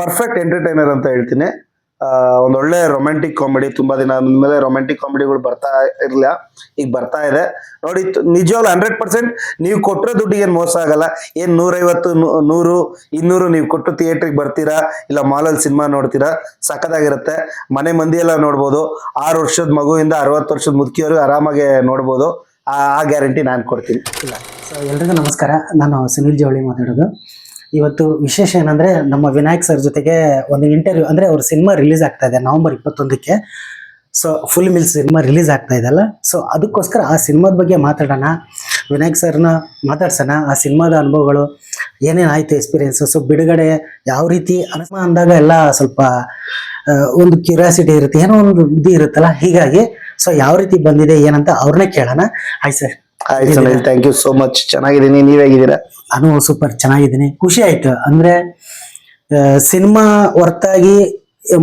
Perfect entertainer ಅಂತ ಹೇಳ್ತೀನಿ. ಒಂದು ಒಳ್ಳೆ ರೊಮ್ಯಾಂಟಿಕ್ ಕಾಮಿಡಿ ತುಂಬಾ ದಿನ ಆದ್ಮೇಲೆ ರೊಮ್ಯಾಂಟಿಕ್ ಕಾಮಿಡಿಗಳು ಬರ್ತಾ ಇರ್ಲಿಲ್ಲ. ಈಗ ಬರ್ತಾ ಇದೆ. ನೋಡಿ, ನಿಜವಾಗ್ಲೂ ಹಂಡ್ರೆಡ್ ಪರ್ಸೆಂಟ್ ನೀವು ಕೊಟ್ಟರೆ ದುಡ್ಡಿಗೆ ಏನು ಮೋಸ ಆಗಲ್ಲ. ಏನ್ ನೂರೈವತ್ತು ನೂರು, ಇನ್ನೂರು ನೀವು ಕೊಟ್ಟು ಥಿಯೇಟ್ರಿಗೆ ಬರ್ತೀರಾ? ಇಲ್ಲ ಮಾಲಲ್ಲಿ ಸಿನಿಮಾ ನೋಡ್ತೀರಾ? ಸಖತ್ತಾಗಿರುತ್ತೆ. ಮನೆ ಮಂದಿ ಎಲ್ಲ ನೋಡ್ಬೋದು. ಆರು ವರ್ಷದ ಮಗುವಿಂದ ಅರವತ್ತು ವರ್ಷದ ಮುದುಕಿಯವರು ಆರಾಮಾಗಿ ನೋಡ್ಬೋದು. ಆ ಗ್ಯಾರಂಟಿ ನಾನು ಕೊಡ್ತೀನಿ. ಇಲ್ಲ. ಸೊ ಎಲ್ರಿಗೂ ನಮಸ್ಕಾರ. ನಾನು ಸುನಿಲ್ ಜವಳಿ ಮಾತಾಡೋದು. ಇವತ್ತು ವಿಶೇಷ ಏನಂದ್ರೆ ನಮ್ಮ ವಿನಾಯಕ್ ಸರ್ ಜೊತೆಗೆ ಒಂದು ಇಂಟರ್ವ್ಯೂ ಅಂದ್ರೆ ಅವ್ರ ಸಿನಿಮಾ ರಿಲೀಸ್ ಆಗ್ತಾ ಇದೆ November ಇಪ್ಪತ್ತೊಂದಕ್ಕೆ. So full meals cinema release ಆಗ್ತಾ ಇದೆಲ್ಲ ಸೊ ಅದಕ್ಕೋಸ್ಕರ ಆ ಸಿನಿಮಾದ ಬಗ್ಗೆ ಮಾತಾಡೋಣ. ವಿನಾಯಕ್ ಸರ್ನ ಮಾತಾಡ್ಸೋಣ, ಆ ಸಿನಿಮಾದ ಅನುಭವಗಳು, ಏನೇನು ಆಯ್ತು ಎಕ್ಸ್ಪೀರಿಯನ್ಸು ಸೊ ಬಿಡುಗಡೆ ಯಾವ ರೀತಿ? ಅನುಭವ ಅಂದಾಗ ಎಲ್ಲ ಸ್ವಲ್ಪ ಒಂದು ಕ್ಯೂರಿಯಾಸಿಟಿ ಇರುತ್ತೆ, ಏನೋ ಒಂದು ಇದು ಇರುತ್ತಲ್ಲ? ಹೀಗಾಗಿ ಸೊ ಯಾವ ರೀತಿ ಬಂದಿದೆ, ಏನಂತ ಅವ್ರನ್ನೇ ಕೇಳೋಣ. ಆಯ್ತು ಸರ್ ಆಯ್ತು Sunil thank you so much ಚೆನ್ನಾಗಿದ್ದೀನಿ ನೀವ್ ಹೇಗಿದ್ದೀರಾ? ನಾನು ಸೂಪರ್ ಚೆನ್ನಾಗಿದ್ದೀನಿ. ಖುಷಿ ಆಯ್ತು. ಅಂದ್ರೆ ಸಿನಿಮಾ ಹೊರತಾಗಿ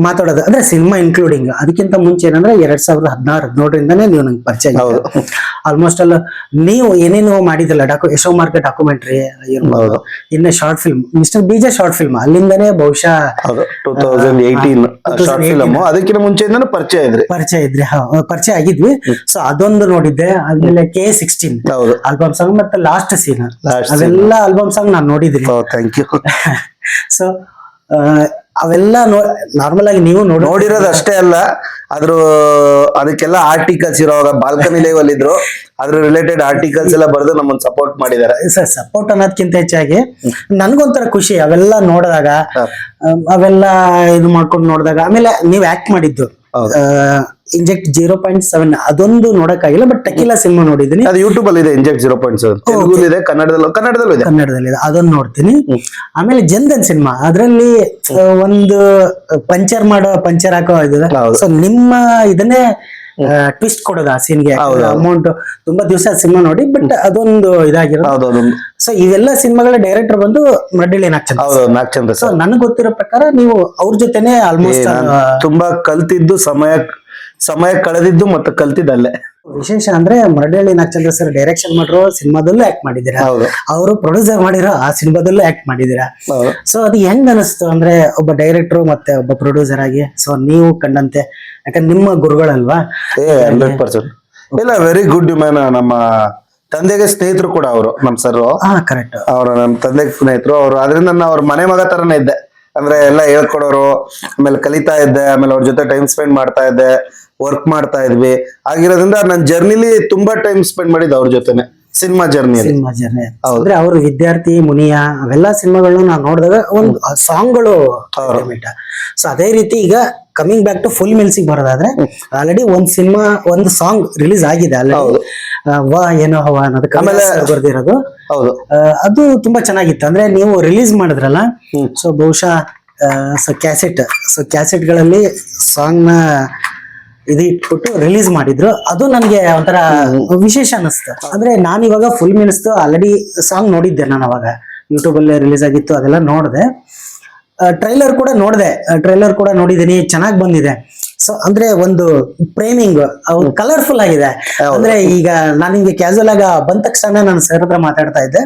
ಮಾತಾಡೋದು. ಅಂದ್ರೆ ಸಿನಿಮಾ ಇನ್ಕ್ಲೂಡಿಂಗ್ ಅದಕ್ಕಿಂತ ಮುಂಚೆ ಏನಂದ್ರೆ ಎರಡ್ ಸಾವಿರದ ಹದಿನಾರು ಹದಿನೇಳರಿಂದಾನೇ ನೀವು ನಂಗೆ ಪರಿಚಯ ಹೌದು. ಆಲ್ಮೋಸ್ಟ್ ಅಲ್ಲ ನೀವು ಏನೇನು ಮಾಡಿದಿಲ್ಲ ಡಾಕು ಯಶೋ ಮಾರ್ಕೆಟ್ ಡಾಕ್ಯುಮೆಂಟ್ರಿ ಇರ್ಬೋದು ಇನ್ನ ಶಾರ್ಟ್ ಫಿಲ್ಮ್ ಮಿಸ್ಟರ್ ಬೀಜ ಶಾರ್ಟ್ ಫಿಲ್ಮ್ ಅಲ್ಲಿಂದನೇ ಬಹುಶಃ two thousand eighteen short 2018. Film ಅದಕ್ಕಿಂತ ಮುಂಚೆಯಿಂದನೂ ಪರಿಚಯ ಇದ್ರಿ. ಪರಿಚಯ ಇದ್ರಿ ಪರಿಚಯ ಆಗಿದ್ವಿ. ಸೊ ಅದೊಂದು ನೋಡಿದ್ದೆ. ಆದ್ಮೇಲೆ ಕೆ ಸಿಕ್ಸ್ಟೀನ್ ಹೌದು. ಆಲ್ಬಮ್ ಸಾಂಗ್ ಮತ್ತೆ ಲಾಸ್ಟ್ ಸೀನ್ ಅದೆಲ್ಲ ಅವೆಲ್ಲ ಆಲ್ಬಮ್ ಸಾಂಗ್ ನಾನು ನೋಡಿದ್ರಿ ಥ್ಯಾಂಕ್ ಯು ಸೊ ಅವೆಲ್ಲ ನಾರ್ಮಲ್ ಆಗಿ ನೀವು ನೋಡಿ ನೋಡಿರೋದು ಅಷ್ಟೇ ಅಲ್ಲ ಅದ್ರ ಅದಕ್ಕೆಲ್ಲ ಆರ್ಟಿಕಲ್ಸ್ ಇರೋವಾಗ ಬಾಲ್ಕನಿ ಲೆವೆಲ್ ಇದ್ರು ಅದ್ರ ರಿಲೇಟೆಡ್ ಆರ್ಟಿಕಲ್ಸ್ ಎಲ್ಲ ಬರೆದು ನಮ್ಮನ್ನ ಸಪೋರ್ಟ್ ಮಾಡಿದ್ದಾರೆ ಸರ್ ಸಪೋರ್ಟ್ ಅನ್ನೋದಕ್ಕಿಂತ ಹೆಚ್ಚಾಗಿ ನನ್ಗೊಂಥರ ಖುಷಿ ಅವೆಲ್ಲ ನೋಡಿದಾಗ. ಅವೆಲ್ಲ ಇದು ಮಾಡ್ಕೊಂಡು ನೋಡಿದಾಗ ಆಮೇಲೆ ನೀವ್ ಆಕ್ಟ್ ಮಾಡಿದ್ದು ಹೌದು. ಇಂಜೆಕ್ಟ್ ಜೀರೋ ಪಾಯಿಂಟ್ ಸೆವೆನ್ ಅದೊಂದು ನೋಡಕ್ಕಾಗಿಲ್ಲ ಬಟ್ ಟಕಿಲಾ ಸಿನಿಮಾ ನೋಡಿದೀನಿ ಅದು ಯೂಟ್ಯೂಬ್ ಅಲ್ಲಿ ಇದೆ inject zero point seven Telugu ಇದೆ ಕನ್ನಡದಲ್ಲೂ ಕನ್ನಡದಲ್ಲೂ ಇದೆ. ಕನ್ನಡದಲ್ಲಿ ಅದನ್ನ ನೋಡ್ತೀನಿ. ಆಮೇಲೆ ಜನ್ಧನ್ ಸಿನಿಮಾ ಅದರಲ್ಲಿ ಒಂದು ಪಂಚರ್ ಮಾಡೋ ಪಂಚರ್ ಹಾಕೋ ಇದೆ ಸೊ ನಿಮ್ಮ ಇದನ್ನೇ ಟ್ವಿಸ್ಟ್ ಕೊಡೋದು ಆ ಸೀನ್ಗೆ. ಅಮೌಂಟ್ ತುಂಬಾ ದಿವಸ ಸಿನಿಮಾ ನೋಡಿ ಬಟ್ ಅದೊಂದು ಇದಾಗಿರೋದು ಸೊ ಇವೆಲ್ಲ ಸಿನಿಮಾಗಳ ಡೈರೆಕ್ಟರ್ ಬಂದು ಮಡ್ಡಿಳಿ ನಾಗಚಂದ್ರ ಸೊ ನನಗೆ ಗೊತ್ತಿರೋ ಪ್ರಕಾರ ನೀವು ಅವ್ರ ಜೊತೆನೆ ಆಲ್ಮೋಸ್ಟ್ ತುಂಬಾ ಕಲ್ತಿದ್ದು ಸಮಯ ಸಮಯ ಕಳೆದಿದ್ದು ಮತ್ತೆ ಕಲ್ತಿದ್ದಲ್ಲೇ. ವಿಶೇಷ ಅಂದ್ರೆ ಮರಡಿಹಳ್ಳಿ ನಾಗಚಂದ್ರ ಸರ್ ಡೈರೆಕ್ಷನ್ ಮಾಡಿರೋ ಸಿನಿಮಾದಲ್ಲೂ ಆಕ್ಟ್ ಮಾಡಿದ್ದೀರಾ? ಅವರು ಪ್ರೊಡ್ಯೂಸರ್ ಮಾಡಿರೋ ಆ ಸಿನಿಮಾದಲ್ಲೂ ಆಕ್ಟ್ ಮಾಡಿದ್ದೀರಾ? ಸೊ ಅದು ಹೆಂಗ್ ಅನಿಸ್ತು ಅಂದ್ರೆ ಒಬ್ಬ ಡೈರೆಕ್ಟರ್ ಮತ್ತೆ ಒಬ್ಬ ಪ್ರೊಡ್ಯೂಸರ್ ಆಗಿ? ಸೊ ನೀವು ಕಂಡಂತೆ ಯಾಕಂದ್ರೆ ನಿಮ್ಮ ಗುರುಗಳಲ್ವಾ? ಹಂಡ್ರೆಡ್ ಪರ್ಸೆಂಟ್ ಇಲ್ಲ ವೆರಿ ಗುಡ್ ಮ್ಯಾನ್ ನಮ್ಮ ತಂದೆಗೆ ಸ್ನೇಹಿತರು ಕೂಡ ಅವರು ನಮ್ ಸರ್ ಹಾ ಕರೆಕ್ಟ್ ಅವರು ನಮ್ಮ ತಂದೆ ಸ್ನೇಹಿತರು. ಅವರು ಅದರಿಂದ ನಾನು ಅವ್ರ ಮನೆ ಮಗ ತರನೇ ಇದ್ದೆ. ಅಂದ್ರೆ ಎಲ್ಲ ಹೇಳ್ಕೊಡೋರು ಆಮೇಲೆ ಕಲಿತಾ ಇದ್ದೆ ಆಮೇಲೆ ಅವ್ರ ಜೊತೆ ಟೈಮ್ ಸ್ಪೆಂಡ್ ಮಾಡ್ತಾ ಇದ್ದೆ. ವರ್ಕ್ ಮಾಡ್ತಾ ಇದ್ವಿ. ಆಗಿರೋದ್ರಿಂದ ನನ್ನ ಜರ್ನಿಲಿ ತುಂಬಾ ಟೈಮ್ ಸ್ಪೆಂಡ್ ಮಾಡಿದ್ದು ಅವ್ರ ಜೊತೆನೆ. ಸಿನಿಮಾ ಜರ್ನಿಯಲ್ಲಿ ಸಿನಿಮಾ ಜರ್ನಿ. ಅಂದ್ರೆ ಅವರು ವಿದ್ಯಾರ್ಥಿ ಮುನಿಯ ಅವೆಲ್ಲ ಸಿನಿಮಾಗಳನ್ನ ನಾವು ನೋಡಿದಾಗ ಒಂದು ಸಾಂಗ್ಗಳು ಸೊ ಅದೇ ರೀತಿ ಈಗ ಕಮಿಂಗ್ ಬ್ಯಾಕ್ ಟು ಫುಲ್ ಮಿಲ್ಸಿಗೆ ಬರೋದಾದ್ರೆ ಆಲ್ರೆಡಿ ಒಂದ್ ಸಿನಿಮಾ ಒಂದು ಸಾಂಗ್ ರಿಲೀಸ್ ಆಗಿದೆ ಅಲ್ಲ ಆಲ್ರೆಡಿ ವಾ ಏನೋ ಹವ ಅನ್ನೋದು ಆಮೇಲೆ- ಬರ್ದಿರೋದು. ಹೌದು. ಅದು ತುಂಬಾ ಚೆನ್ನಾಗಿತ್ತು. ಅಂದ್ರೆ ನೀವು ರಿಲೀಸ್ ಮಾಡಿದ್ರಲ್ಲ ಸೊ ಬಹುಶಃ ಸೊ ಕ್ಯಾಸೆಟ್ ಸೊ ಕ್ಯಾಸೆಟ್ಗಳಲ್ಲಿ ಸಾಂಗ್ನ ಇದು ಇಟ್ಬಿಟ್ಟು ರಿಲೀಸ್ ಮಾಡಿದ್ರು. ಅದು ನನಗೆ ಒಂಥರ ವಿಶೇಷ ಅನಿಸ್ತು ಅಂದ್ರೆ ನಾನು ಇವಾಗ ಫುಲ್ ಮಿನಿಸ್ತು ಆಲ್ರೆಡಿ ಸಾಂಗ್ ನೋಡಿದ್ದೆ ನಾನು ಅವಾಗ. ಯೂಟ್ಯೂಬ್ ಅಲ್ಲಿ ರಿಲೀಸ್ ಆಗಿತ್ತು ಅದೆಲ್ಲ ನೋಡಿದೆ. ಟ್ರೈಲರ್ ಕೂಡ ನೋಡಿದೆ. ಟ್ರೈಲರ್ ಕೂಡ ನೋಡಿದ್ದೀನಿ ಚೆನ್ನಾಗಿ ಬಂದಿದೆ. ಸೊ ಅಂದ್ರೆ ಒಂದು ಪ್ರೇಮಿಂಗ್ ಕಲರ್ಫುಲ್ ಆಗಿದೆ. ಅಂದ್ರೆ ಈಗ ನಾನು ಹಿಂಗೆ ಕ್ಯಾಶುವಲ್ ಆಗ ಬಂದ ತಕ್ಷಣ ನಾನು ಸರ್ ಹತ್ರ ಮಾತಾಡ್ತಾ ಇದ್ದೆ.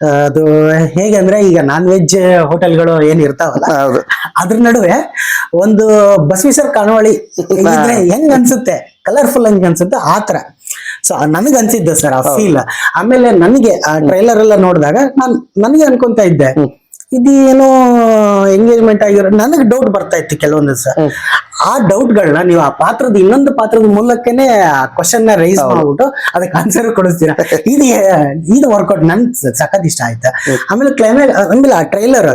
ಅದು ಹೇಗೆ ಅಂದ್ರೆ ಈಗ ನಾನ್ ವೆಜ್ ಹೋಟೆಲ್ಗಳು ಏನ್ ಇರ್ತಾವಲ್ಲ ಅದ್ರ ನಡುವೆ ಒಂದು ಬಸವೇಶ್ವರ ಕಣವಳಿ ಇದ್ರೆ ಹೆಂಗ್ ಅನ್ಸುತ್ತೆ? ಕಲರ್ಫುಲ್ ಹೆಂಗ್ ಅನ್ಸುತ್ತೆ ಆತರ ಸೊ ನನಗ್ ಅನ್ಸಿದ್ದೆ ಸರ್ ಆ ಫೀಲ್ ಆಮೇಲೆ ನನಗೆ ಆ ಟ್ರೈಲರ್ ಎಲ್ಲ ನೋಡಿದಾಗ ನಾನ್ ನನಗೆ ಅನ್ಕೊಂತ ಇದ್ದೆ. ಇದೇನೋ ಎಂಗೇಜ್ಮೆಂಟ್ ಆಗಿರೋ ನನಗೆ ಡೌಟ್ ಬರ್ತಾ ಇತ್ತು ಕೆಲವೊಂದು ಸರ್ ಆ ಡೌಟ್ಗಳನ್ನ ನೀವು ಆ ಪಾತ್ರದ ಇನ್ನೊಂದು ಪಾತ್ರದ ಮೂಲಕನೇ ಆ ಕ್ವಶನ್ನ ರೈಸ್ ಮಾಡ್ಬಿಟ್ಟು ಅದಕ್ಕೆ ಆನ್ಸರ್ ಕೊಡಿಸ್ತೀರಾ? ಇದು ಇದು ವರ್ಕೌಟ್ ನನ್ ಸಖತ್ ಇಷ್ಟ ಆಯ್ತಾ. ಆಮೇಲೆ ಕ್ಲೈಮ್ಯಾಕ್ ಆಮೇಲೆ ಆ ಟ್ರೈಲರ್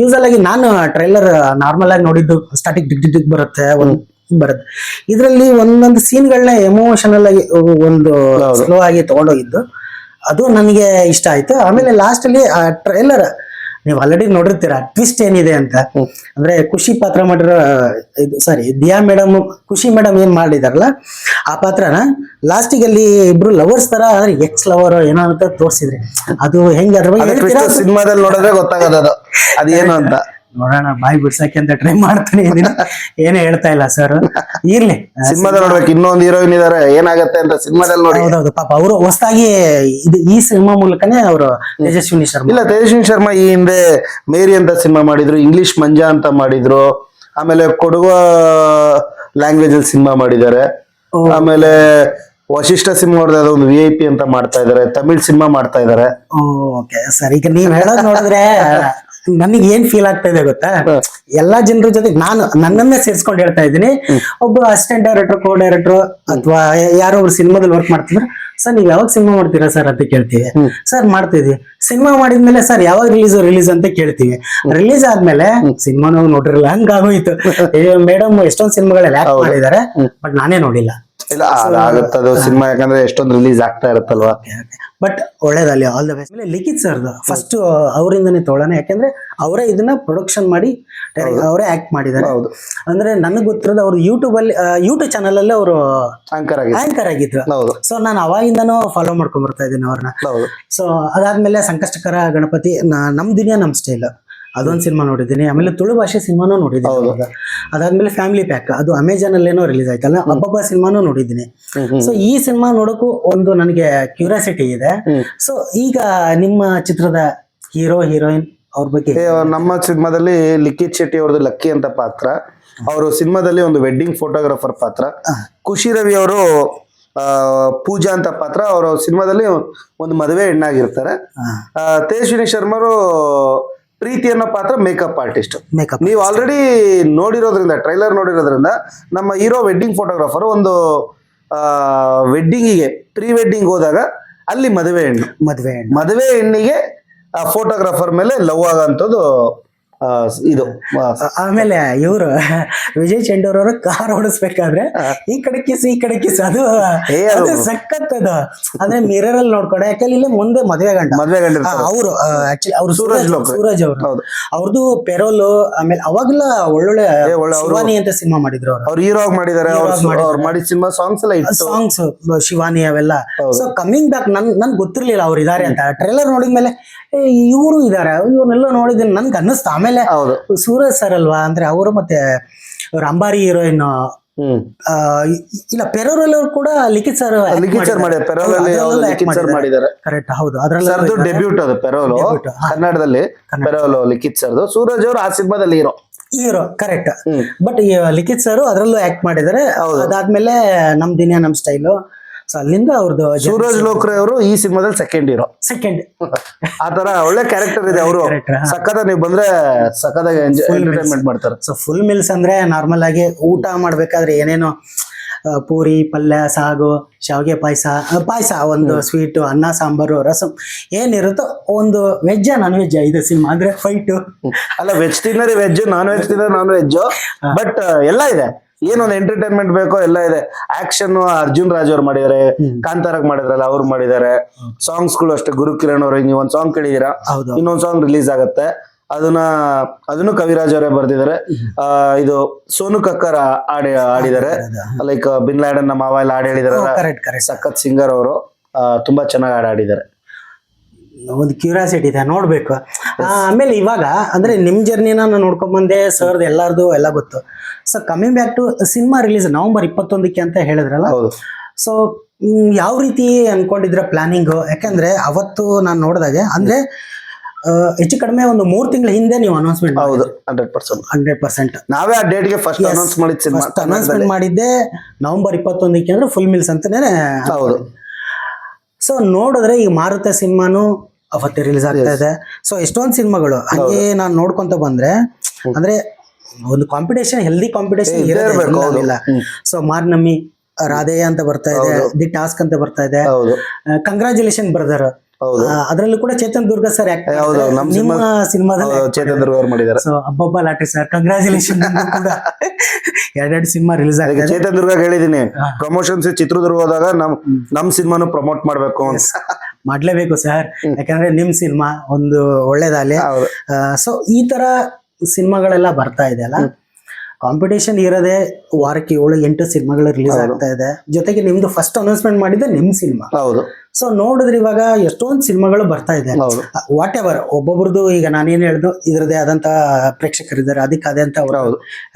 ಯೂಸಲ್ ಆಗಿ ನಾನು ಟ್ರೈಲರ್ ನಾರ್ಮಲ್ ಆಗಿ ನೋಡಿದ್ದು ಸ್ಟಾರ್ಟಿಂಗ್ ಡಿಗ್ ಡಿಗ್ ಬರುತ್ತೆ ಒಂದು ಬರುತ್ತೆ. ಇದರಲ್ಲಿ ಒಂದೊಂದು ಸೀನ್ಗಳನ್ನ ಎಮೋಷನಲ್ ಆಗಿ ಒಂದು ಸ್ಲೋ ಆಗಿ ತಗೊಂಡೋಗಿದ್ದು. ಅದು ನನಗೆ ಇಷ್ಟ ಆಯ್ತು. ಆಮೇಲೆ ಲಾಸ್ಟ್ ಅಲ್ಲಿ ಆ ಟ್ರೈಲರ್ ನೀವು ಆಲ್ರೆಡಿ ನೋಡಿರ್ತೀರಾ ಟ್ವಿಸ್ಟ್ ಏನಿದೆ ಅಂತ? ಅಂದ್ರೆ ಖುಷಿ ಪಾತ್ರ ಮಾಡಿರೋ ಇದು sorry Diya madam Khushi madam ಏನ್ ಮಾಡಿದಾರಲ್ಲ ಆ ಪಾತ್ರನ ಲಾಸ್ಟಿಗೆ ಅಲ್ಲಿ ಇಬ್ರು ಲವರ್ಸ್ ತರ ಅಂದ್ರೆ ಎಕ್ಸ್ ಲವರ್ ಏನೋ ಅಂತ ತೋರಿಸಿದ್ರಿ. ಅದು ಹೆಂಗೆ ಅದ್ರ ಬಗ್ಗೆ ಸಿನಿಮಾದಲ್ಲಿ ನೋಡಿದ್ರೆ ಗೊತ್ತಾಗದ ಅದು. ಅದೇನು ಅಂತ? ನೋಡೋಣ ಬಾಯಿ ಬಿಡ್ಸಕ್ಕೆ ಅಂತ ಟ್ರೈ ಮಾಡ್ತಾನೆ ಇದೀನಿ ಏನೇ ಹೇಳ್ತಾ ಇಲ್ಲ ಸರ್ ಇರ್ಲಿ. ಸಿನಿಮಾದಲ್ಲಿ ನೋಡ್ಬೇಕು ಇನ್ನೊಂದು ಹೀರೋಯಿನ್ ಇದಾರೆ ಏನಾಗತ್ತೆ ಅಂತ ಸಿನಿಮಾದಲ್ಲಿ ನೋಡಿ. ಹೌದೌದು ಪಾಪ ಅವರು ಹೊಸದಾಗಿ ಇದು ಈ ಸಿನಿಮಾ ಮೂಲಕನೇ ಅವರು ತೇಜಸ್ವಿನಿ ಶರ್ಮಾ. ಇಲ್ಲ ತೇಜಸ್ವಿನಿ ಶರ್ಮಾ ಈ ಹಿಂದೆ ಮೇರಿ ಅಂತ ಸಿನಿಮಾ ಮಾಡಿದ್ರು ಇಂಗ್ಲಿಷ್ ಮಂಜಾ ಅಂತ ಮಾಡಿದ್ರು ಆಮೇಲೆ ಕೊಡುವ ಲ್ಯಾಂಗ್ವೇಜ್ ಅಲ್ಲಿ ಸಿನಿಮಾ ಮಾಡಿದ್ದಾರೆ. ಆಮೇಲೆ ವಶಿಷ್ಠ ಸಿನಿಮಾ ಅವ್ರದ್ದು ಒಂದು ವಿ ಐ ಪಿ ಅಂತ ಮಾಡ್ತಾ ಇದಾರೆ ತಮಿಳ್ ಸಿನಿಮಾ ಮಾಡ್ತಾ ಇದಾರೆ ಓಕೆ ಸರ್ ಈಗ ನೀವ್ ಹೇಳೋದ್ ನೋಡಿದ್ರೆ ನನಗೆ ಏನ್ ಫೀಲ್ ಆಗ್ತಾ ಇದೆ ಗೊತ್ತಾ? ಎಲ್ಲಾ ಜನರ ಜೊತೆ ನಾನು ನನ್ನನ್ನೇ ಸೇರಿಸ್ಕೊಂಡು ಹೇಳ್ತಾ ಇದ್ದೀನಿ. ಒಬ್ಬ ಅಸಿಸ್ಟೆಂಟ್ ಡೈರೆಕ್ಟರ್ ಕೋ ಡೈರೆಕ್ಟರ್ ಅಥವಾ ಯಾರೋ ಒಬ್ರು ಸಿನಿಮಾದಲ್ಲಿ ವರ್ಕ್ ಮಾಡ್ತಿದ್ರು. ಸರ್ ನೀವ್ ಯಾವಾಗ ಸಿನಿಮಾ ಮಾಡ್ತೀರಾ ಸರ್? ಅಂತ ಕೇಳ್ತೀವಿ. ಸರ್ ಮಾಡ್ತಿದ್ವಿ ಸಿನಿಮಾ ಮಾಡಿದ್ಮೇಲೆ ಸರ್ ಯಾವಾಗ ರಿಲೀಸ್ ರಿಲೀಸ್ ಅಂತ ಕೇಳ್ತೀವಿ. ರಿಲೀಸ್ ಆದ್ಮೇಲೆ ಸಿನಿಮಾ ನಾವು ನೋಡಿರಲ್ಲ ಹಂಗಾಗೋಯ್ತು. ಮೇಡಮ್ ಎಷ್ಟೊಂದ್ ಸಿನಿಮಾಗಳೆಲ್ಲ ಆಕ್ಟ್ ಮಾಡಿದ್ದಾರೆ ಬಟ್ ನಾನೇ ನೋಡಿಲ್ಲ. ಇಲ್ಲ ಅದಾಗುತ್ತೆ ಅದು ಸಿನಿಮಾ ಯಾಕಂದ್ರೆ ಎಷ್ಟೊಂದು ರಿಲೀಸ್ ಆಗ್ತಾ ಇರುತ್ತಲ್ವಾ? ಬಟ್ ಒಳ್ಳೇದಲ್ಲಿ ಆಲ್ ದ ಬೆಸ್ಟ್ ಆಮೇಲೆ ಲಿಖಿತ್ ಸರ್ದು ಫಸ್ಟ್ ಅವರಿಂದನೇ ತೊಗೊಳ್ಳೋಣ ಯಾಕಂದ್ರೆ ಅವರೇ ಇದನ್ನ ಪ್ರೊಡಕ್ಷನ್ ಮಾಡಿ ಅವರೇ ಆಕ್ಟ್ ಮಾಡಿದ್ದಾರೆ. ಹೌದು. ಅಂದ್ರೆ ನನಗೆ ಗೊತ್ತಿರೋದು ಅವ್ರು ಯೂಟ್ಯೂಬ್ ಅಲ್ಲಿ ಯೂಟ್ಯೂಬ್ ಚಾನಲ್ ಅಲ್ಲಿ ಅವರು ಆಂಕರ್ ಆಗಿದೆ ಆಂಕರ್ ಆಗಿದ್ರು. ಹೌದು. ಸೊ ನಾನು ಅವಾಗಿಂದನೂ ಫಾಲೋ ಮಾಡ್ಕೊಂಡ್ ಬರ್ತಾ ಇದ್ದೀನಿ ಅವ್ರನ್ನ ಹೌದು. ಸೊ ಅದಾದ್ಮೇಲೆ ಸಂಕಷ್ಟಕರ ಗಣಪತಿ ನಮ್ ದಿನ ನಮ್ ಸ್ಟೈಲ್ ಅದೊಂದು ಸಿನಿಮಾ ನೋಡಿದ್ದೀನಿ. ಆಮೇಲೆ ತುಳು ಭಾಷೆ ಸಿನಿಮಾನು ನೋಡಿದ್ದೀನಿ. ಅದಾದ್ಮೇಲೆ ಫ್ಯಾಮಿಲಿ ಪ್ಯಾಕ್ ಅದು ಅಮೆಜಾನ್ ಅಲ್ಲೇನೋ ರಿಲೀಸ್ ಆಯ್ತಲ್ಲ ಅಬ್ಬಬ್ಬ ಸಿನಿಮಾನು ನೋಡಿದ್ದೀನಿ. ಸೊ ಈ ಸಿನಿಮಾ ನೋಡೋಕು ಒಂದು ನನಗೆ ಕ್ಯೂರಿಯಾಸಿಟಿ ಇದೆ. ಸೊ ಈಗ ನಿಮ್ಮ ಚಿತ್ರದ ಹೀರೋ ಹೀರೋಯಿನ್ ಅವ್ರ ಬಗ್ಗೆ ನಮ್ಮ ಸಿನಿಮಾದಲ್ಲಿ ಲಿಖಿತ್ ಶೆಟ್ಟಿ ಅವ್ರದ್ದು ಲಕ್ಕಿ ಅಂತ ಪಾತ್ರ. ಅವರು ಸಿನಿಮಾದಲ್ಲಿ ಒಂದು ವೆಡ್ಡಿಂಗ್ ಫೋಟೋಗ್ರಾಫರ್ ಪಾತ್ರ. ಖುಷಿ ರವಿ ಅವರು ಪೂಜಾ ಅಂತ ಪಾತ್ರ. ಅವರು ಸಿನಿಮಾದಲ್ಲಿ ಒಂದು ಮದುವೆ ಹೆಣ್ಣಾಗಿರ್ತಾರೆ. ತೇಜಸ್ವಿನಿ ಶರ್ಮರು ಪ್ರೀತಿ ಅನ್ನೋ ಪಾತ್ರ ಮೇಕಪ್ ಆರ್ಟಿಸ್ಟ್ ಮೇಕಪ್ ನೀವು ಆಲ್ರೆಡಿ ನೋಡಿರೋದ್ರಿಂದ ಟ್ರೈಲರ್ ನೋಡಿರೋದ್ರಿಂದ ನಮ್ಮ ಹೀರೋ ವೆಡ್ಡಿಂಗ್ ಫೋಟೋಗ್ರಾಫರ್ ಒಂದು ವೆಡ್ಡಿಂಗಿಗೆ ಪ್ರೀ ವೆಡ್ಡಿಂಗ್ ಹೋದಾಗ ಅಲ್ಲಿ ಮದುವೆ ಹೆಣ್ಣು. ಮದುವೆ ಹೆಣ್ಣು. ಮದುವೆ ಹೆಣ್ಣಿಗೆ ಫೋಟೋಗ್ರಾಫರ್ ಮೇಲೆ ಲವ್ ಆಗಂತದ್ದು ಆ, ಇದು ಆಮೇಲೆ ಇವರು ವಿಜಯ್ ಚಂಡೂರವರು ಕಾರ್ ಓಡಿಸ್ಬೇಕಾದ್ರೆ ಈ ಕಡೆ ಕಿಸ್ ಈ ಕಡೆ ಕಿಸ್ ಅದು ಸಖತ್ ಅದು. ಅಂದ್ರೆ ಮಿರರ್ ಅಲ್ಲಿ ನೋಡ್ಕೊಂಡೆ. ಯಾಕಂದ್ರೆ ಇಲ್ಲೇ ಮುಂದೆ ಮದುವೆ ಗಂಟ. ಮದ್ವೆ ಗಂಟ ಅವರು ಆಕ್ಚುಲಿ ಅವರು ಸೂರಜ್ ಸೂರಜ್ ಅವರು. ಹೌದು. ಅವ್ರದ್ದು ಪೆರೋಲ್ ಆಮೇಲೆ ಅವಾಗೆಲ್ಲ ಒಳ್ಳೊಳ್ಳೆ ಒಳ್ಳೆ ಅವ್ರು- ಶಿವಾನಿ ಅಂತ ಸಿನಿಮಾ ಮಾಡಿದ್ರು ಅವರು. ಅವ್ರು ಹೀರೋ ಮಾಡಿದ್ದಾರೆ. ಅವ್ರು ಮಾಡಿದ ಸಿನಿಮಾ ಸಾಂಗ್ಸ್ ಎಲ್ಲ ಇತ್ತು. ಸಾಂಗ್ಸ್ ಶಿವಾನಿ ಅವೆಲ್ಲ. ಸೊ ಕಮಿಂಗ್ ಬ್ಯಾಕ್ ನನ್ ನನ್ ಗೊತ್ತಿರ್ಲಿಲ್ಲ ಅವ್ರು ಇದಾರೆ ಅಂತ. ಟ್ರೈಲರ್ ನೋಡಿದ್ಮೇಲೆ ಇವರು ಇದಾರೆ. ಇವ್ರನ್ನೆಲ್ಲ ನೋಡಿದ್ರೆ ನನ್ಗೆ ಅನ್ನಿಸ್ತು ಆಮೇಲೆ ಹೌದು. ಸೂರಜ್ ಸರ್ ಅಲ್ವಾ ಅಂದ್ರೆ ಅವರು ಮತ್ತೆ ಅವ್ರ ಅಂಬಾರಿ ಹೀರೋಯಿನ್ ಇಲ್ಲ ಪೆರೋರಲ್ಲಿ ಕೂಡ ಲಿಖಿತ್ ಸರ್ ಲಿಖಿತ್ ಸರ್ ಮಾಡಿದ್ದಾರೆ. ಪೆರೋಲಲ್ಲಿ ಹೌದು ಲಿಖಿತ್ ಸರ್ ಮಾಡಿದ್ದಾರೆ. ಕರೆಕ್ಟ್ ಹೌದು ಅದ್ರಲ್ಲಿ ಸರ್ದು ಡೆಬ್ಯೂಟ್ ಅದು ಪೆರೋಲು. ಕನ್ನಡದಲ್ಲಿ ಪೆರೋಲು ಲಿಖಿತ್ ಸರ್ದು ಸೂರಜ್ ಅವರು ಆ ಸಿನಿಮಾದಲ್ಲಿ hero hero correct but Likhith sir ಅದರಲ್ಲೂ ಆಕ್ಟ್ ಮಾಡಿದ್ದಾರೆ. ಹೌದು. ಅದಾದ್ಮೇಲೆ ನಮ್ ದಿನ ನಮ್ ಸ್ಟೈಲು ಸೊ ಅಲ್ಲಿಂದ ಅವ್ರದ್ದು ಸೂರಜ್ ಲೋಕ್ರೆ ಅವರು ಈ ಸಿನಿಮಾದಲ್ಲಿ ಸೆಕೆಂಡ್ ಹೀರೋ ಸೆಕೆಂಡ್ ಆ ತರ ಒಳ್ಳೆ ಕ್ಯಾರೆಕ್ಟರ್ ಇದೆ ಅವರು. ಸಖತ್ ನೀವು ಬಂದ್ರೆ ಸಖತ್ ಎಂಟರ್ಟೈನ್ಮೆಂಟ್ ಮಾಡ್ತಾರೆ. ಸೊ ಫುಲ್ ಮಿಲ್ಸ್ ಅಂದ್ರೆ ನಾರ್ಮಲ್ ಆಗಿ ಊಟ ಮಾಡ್ಬೇಕಾದ್ರೆ ಏನೇನೋ ಪೂರಿ ಪಲ್ಯ ಸಾಗು ಶಾವಿಗೆ ಪಾಯಸ ಪಾಯಸ ಒಂದು ಸ್ವೀಟು ಅನ್ನ ಸಾಂಬಾರು ರಸಂ ಏನಿರುತ್ತೋ ಒಂದು ವೆಜ್ ನಾನ್ ವೆಜ್ ಇದು ಸಿನಿಮಾ ಅಂದ್ರೆ ಫೈಟು ಅಲ್ಲ ವೆಜ್ ತಿನ್ನರಿ ವೆಜ್ ನಾನ್ ವೆಜ್ ತಿನ್ನರಿ ನಾನ್ ವೆಜ್ ಬಟ್ ಎಲ್ಲ ಇದೆ. ಏನೊಂದು ಎಂಟರ್ಟೈನ್ಮೆಂಟ್ ಬೇಕೋ ಎಲ್ಲ ಇದೆ. ಆಕ್ಷನ್ ಅರ್ಜುನ್ ರಾಜ್ ಅವ್ರು ಮಾಡಿದಾರೆ ಕಾಂತಾರಕ್ ಮಾಡಿದ್ರಲ್ಲ ಅವ್ರು ಮಾಡಿದ್ದಾರೆ ಸಾಂಗ್ಸ್ಗಳು ಅಷ್ಟೇ ಗುರು ಕಿರಣ್ ಅವ್ರು ನೀವು ಒಂದ್ ಸಾಂಗ್ ಕೇಳಿದೀರಾ? ಇನ್ನೊಂದ್ ಸಾಂಗ್ ರಿಲೀಸ್ ಆಗತ್ತೆ. ಅದನ್ನ ಅದನ್ನು ಕವಿರಾಜ್ ಅವರೇ ಬರ್ದಿದ್ದಾರೆ ಆ, ಇದು ಸೋನು ಕಕ್ಕರ್ ಆಡಿ ಆಡಿದ್ದಾರೆ ಲೈಕ್ ಬಿನ್ ಲ್ಯಾಡನ್ ನಮ್ಮ ಮಾವ ಎಲ್ಲ ಹಾಡು ಹೇಳಿದಾರಲ್ಲ ಸಖತ್ ಸಿಂಗರ್ ಅವರು. ತುಂಬಾ ಚೆನ್ನಾಗಿ ಹಾಡು ಆಡಿದ್ದಾರೆ ಒಂದು ಕ್ಯೂರಿಯಾಸಿಟಿ ಇದೆ ನೋಡ್ಬೇಕು. ಆಮೇಲೆ ಇವಾಗ ಅಂದ್ರೆ ನಿಮ್ ಜರ್ನಿನ ನಾನು ನೋಡ್ಕೊಂಡ್ ಬಂದೆ ಸರ್ದು ಎಲ್ಲಾರ್ದು ಎಲ್ಲ ಗೊತ್ತು. So coming back to cinema release November ಇಪ್ಪತ್ತೊಂದಕ್ಕೆ ಅಂತ ಹೇಳಿದ್ರಲ್ಲ? ಹೌದು. ಸೊ ಯಾವ ರೀತಿ ಅನ್ಕೊಂಡಿದ್ರ ಪ್ಲಾನಿಂಗ್ ಯಾಕಂದ್ರೆ ಅವತ್ತು ನಾನು ನೋಡಿದಾಗೆ ಅಂದ್ರೆ ಹೆಚ್ಚು ಕಡಿಮೆ ಒಂದು ಮೂರ್ ತಿಂಗಳ ಹಿಂದೆ ನೀವು ಅನೌನ್ಸ್ಮೆಂಟ್ ಹೌದು ಹಂಡ್ರೆಡ್ ಪರ್ಸೆಂಟ್ ಹಂಡ್ರೆಡ್ ಪರ್ಸೆಂಟ್ ನಾವೇ ಆ ಡೇಟ್ಗೆ ಫಸ್ಟ್ ಅನೌನ್ಸ್ ಮಾಡಿದ ಸಿನಿಮಾ ಅನೌನ್ಸ್ಮೆಂಟ್ ಮಾಡಿದ್ದೆ ನವೆಂಬರ್ ಇಪ್ಪತ್ತೊಂದಕ್ಕೆ ಅಂದ್ರೆ ಫುಲ್ ಮಿಲ್ಸ್ ಅಂತಾನೆ. ಹೌದು. ಸೊ ನೋಡಿದ್ರೆ ಈಗ ಮಾರುತ ಸಿನಿಮಾನು ಅವತ್ತೇ ರಿಲೀಸ್ ಆಗ್ತಾ ಇದೆ. ಸೊ ಎಷ್ಟೊಂದು ಸಿನಿಮಾಗಳು ಹಂಗೆ ನಾನು ನೋಡ್ಕೊಂತ ಬಂದ್ರೆ ಅಂದ್ರೆ ಒಂದು ಕಾಂಪಿಟೇಷನ್ ಹೆಲ್ದಿ ಕಾಂಪಿಟೇಷನ್ ಇಲ್ಲ. ಸೊ ಮಾರ್ನಮ್ಮಿ ರಾಧೇಯ ಅಂತ ಬರ್ತಾ ಇದೆ ದಿ ಟಾಸ್ಕ್ ಅಂತ ಬರ್ತಾ ಇದೆ. ಕಂಗ್ರಾಚುಲೇಷನ್ ಬ್ರದರ್ ಹೌದು. ಅದರಲ್ಲೂ ಕೂಡ ಚೇತನ್ ದುರ್ಗ ಸರ್ ನಿಮ್ಮ ಸಿನಿಮಾದಲ್ಲಿ ಚೇತನ್ ದುರ್ಗ ಅವ್ರು ಮಾಡಿದ್ದಾರೆ. ಸೊ ಅಬ್ಬಬ್ಬ ಲಾಟ್ರಿ ಸರ್ ಕಂಗ್ರಾಚುಲೇಷನ್ ಕೂಡ ಎರಡೆರಡು ಸಿನಿಮಾ ರಿಲೀಸ್ ಆಗಿದೆ ಚೇತನ್ ದುರ್ಗ ಹೇಳಿದೀನಿ ಪ್ರಮೋಷನ್ಸ್ ಚಿತ್ರದುರ್ಗ ಹೋದಾಗ ನಮ್ ನಮ್ ಸಿನಿಮಾನು ಪ್ರಮೋಟ್ ಮಾಡ್ಬೇಕು ಅಂತ. ಮಾಡ್ಲೇಬೇಕು ಸರ್ ಯಾಕಂದ್ರೆ ನಿಮ್ ಸಿನಿಮಾ ಒಂದು ಒಳ್ಳೇದಾಗ್ಲಿ. ಸೊ ಈ ತರ ಸಿನಿಮಾಗಳೆಲ್ಲ ಬರ್ತಾ ಇದೆ ಅಲ್ಲ? ಕಾಂಪಿಟೇಷನ್ ಇರೋದೇ ವಾರಕ್ಕೆ ಏಳು ಎಂಟು ಸಿನಿಮಾಗಳು ರಿಲೀಸ್ ಆಗ್ತಾ ಇದೆ. ಜೊತೆಗೆ ನಿಮ್ದು ಫಸ್ಟ್ ಅನೌನ್ಸ್ಮೆಂಟ್ ಮಾಡಿದ್ದೆ ನಿಮ್ ಸಿನಿಮಾ ಹೌದು. ಸೊ ನೋಡಿದ್ರೆ ಇವಾಗ ಎಷ್ಟೊಂದು ಸಿನಿಮಾಗಳು ಬರ್ತಾ ಇದೆ. ವಾಟ್ ಎವರ್ ಒಬ್ಬೊಬ್ರದ್ದು ಈಗ ನಾನೇನು ಹೇಳ್ದು ಇದ್ರದೇ ಆದಂತ ಪ್ರೇಕ್ಷಕರಿದ್ದಾರೆ ಅದಕ್ಕೆ ಅದೇ ಅಂತ ಅವ್ರ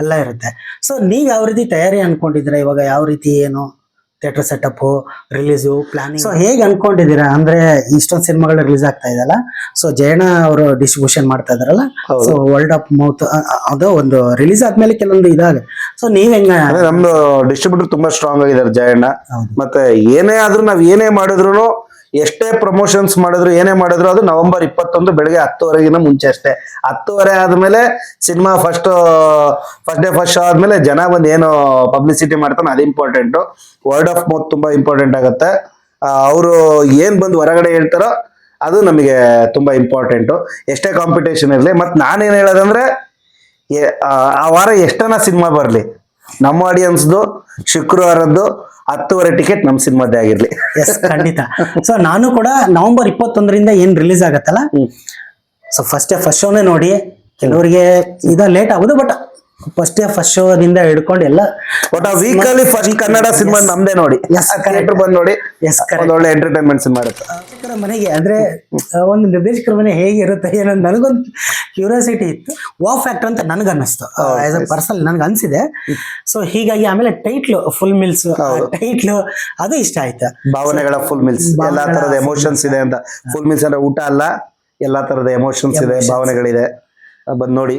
ಎಲ್ಲ ಇರುತ್ತೆ. ಸೊ ನೀವ್ ಯಾವ ರೀತಿ ತಯಾರಿ ಅನ್ಕೊಂಡಿದ್ರೆ ಇವಾಗ? ಯಾವ ರೀತಿ ಏನು? Theatre setup release planning so ಹೇಗೆ ಅನ್ಕೊಂಡಿದ್ದೀರಾ? ಅಂದ್ರೆ ಇಷ್ಟೊಂದು ಸಿನಿಮಾಗಳು ರಿಲೀಸ್ ಆಗ್ತಾ ಇದೆಯಲ್ಲ? ಸೊ ಜಯಣ್ಣ ಅವರು ಡಿಸ್ಟ್ರಿಬ್ಯೂಷನ್ ಮಾಡ್ತಾ ಇದಾರಲ್ಲ. ಸೊ ವರ್ಲ್ಡ್ ಆಫ್ ಮೌತ್ ಅದು ಒಂದು ರಿಲೀಸ್ ಆದ್ಮೇಲೆ ಕೆಲವೊಂದು ಇದಾಗಿದೆ ಸೊ ನೀವ್ ಹೆಂಗ ನಮ್ದು ಡಿಸ್ಟ್ರಿಬ್ಯೂಟರ್ ತುಂಬಾ ಸ್ಟ್ರಾಂಗ್ ಆಗಿದ್ದಾರೆ ಜಯಣ್ಣ. ಮತ್ತೆ ಏನೇ ಆದ್ರೂ ನಾವ್ ಏನೇ ಮಾಡಿದ್ರು ಎಷ್ಟೇ ಪ್ರಮೋಷನ್ಸ್ ಮಾಡಿದ್ರು, ಏನೇ ಮಾಡಿದ್ರು, ಅದು ನವೆಂಬರ್ ಇಪ್ಪತ್ತೊಂದು ಬೆಳಗ್ಗೆ ಹತ್ತುವರೆಗಿನ ಮುಂಚೆ ಅಷ್ಟೇ. ಹತ್ತುವರೆ ಆದಮೇಲೆ cinema first first day first show ಆದ್ಮೇಲೆ ಜನ ಬಂದು ಏನು ಪಬ್ಲಿಸಿಟಿ ಮಾಡ್ತಾನೆ ಅದು ಇಂಪಾರ್ಟೆಂಟ್ ವರ್ಡ್ ಆಫ್ ಮೌತ್ ತುಂಬಾ ಇಂಪಾರ್ಟೆಂಟ್ ಆಗುತ್ತೆ. ಅವರು ಏನು ಬಂದು ಹೊರಗಡೆ ಹೇಳ್ತಾರೋ ಅದು ನಮಗೆ ತುಂಬಾ ಇಂಪಾರ್ಟೆಂಟು ಎಷ್ಟೇ ಕಾಂಪಿಟೇಷನ್ ಇರಲಿ, ಮತ್ತು ನಾನೇನು ಹೇಳೋದಂದ್ರೆ ಆ ವಾರ ಎಷ್ಟನ ಸಿನಿಮಾ ಬರಲಿ? ನಮ್ಮ ಆಡಿಯನ್ಸ್ದು ಶುಕ್ರವಾರದ್ದು ಹತ್ತುವರೆ ಟಿಕೆಟ್ ನಮ್ಮ ಸಿನಿಮಾದೇ ಆಗಿರ್ಲಿ. ಎಸ್ ಖಂಡಿತ. ಸೊ ನಾನು ಕೂಡ ನವೆಂಬರ್ ಇಪ್ಪತ್ತೊಂದರಿಂದ ಏನ್ ರಿಲೀಸ್ ಆಗತ್ತಲ್ಲ? ಸೊ ಫಸ್ಟ್ ಫಸ್ಟ್ ಶೋನೇ ನೋಡಿ. ಕೆಲವರಿಗೆ ಇದ ಲೇಟ್ ಆಗುದು ಬಟ್ ಫಸ್ಟ್ ಡೇ ಫಸ್ಟ್ ಶೋದಿಂದ ಹಿಡ್ಕೊಂಡು ಎಲ್ಲ ಬಟ್ ಆ ವೀಕ್ ಅಲ್ಲಿ ಫಸ್ಟ್ ಕನ್ನಡ ಸಿನಿಮಾ ನಮ್ದೇ ನೋಡಿ. ಎಸ್ ಕರೆಕ್ಟ್ ಬಂದ್ ನೋಡಿ. ಎಸ್ ಕರೆಕ್ಟ್ ಒಳ್ಳೆ ಎಂಟರ್ಟೈನ್ಮೆಂಟ್ ಸಿನಿಮಾ ಇರುತ್ತೆ. ನಿರ್ದೇಶಕರ ಮನೆಗೆ ಅಂದ್ರೆ ಒಂದು ನಿರ್ದೇಶಕರ ಮನೆ ಹೇಗಿರುತ್ತೆ ಏನೋ ನನಗೊಂದು ಕ್ಯೂರಿಯಾಸಿಟಿ ಇತ್ತು. ವಾ ಫ್ಯಾಕ್ಟರ್ ಅಂತ ನನಗೆ ಅನ್ನಿಸ್ತು ಆಸ್ ಅ ಪರ್ಸನ್ ನನಗೆ ಅನ್ಸಿದೆ ಸೊ ಹೀಗಾಗಿ ಆಮೇಲೆ ಟೈಟ್ಲು ಫುಲ್ ಮಿಲ್ಸ್ ಟೈಟ್ಲು ಅದು ಇಷ್ಟ ಆಯ್ತು. ಭಾವನೆಗಳ ಫುಲ್ ಮಿಲ್ಸ್ ಎಲ್ಲಾ ತರದ ಎಮೋಷನ್ಸ್ ಇದೆ ಅಂತ. ಫುಲ್ ಮಿಲ್ಸ್ ಅಂದ್ರೆ ಊಟ ಅಲ್ಲ ಎಲ್ಲಾ ತರದ ಎಮೋಷನ್ಸ್ ಇದೆ ಭಾವನೆಗಳಿದೆ. ಬಂದ್ ನೋಡಿ.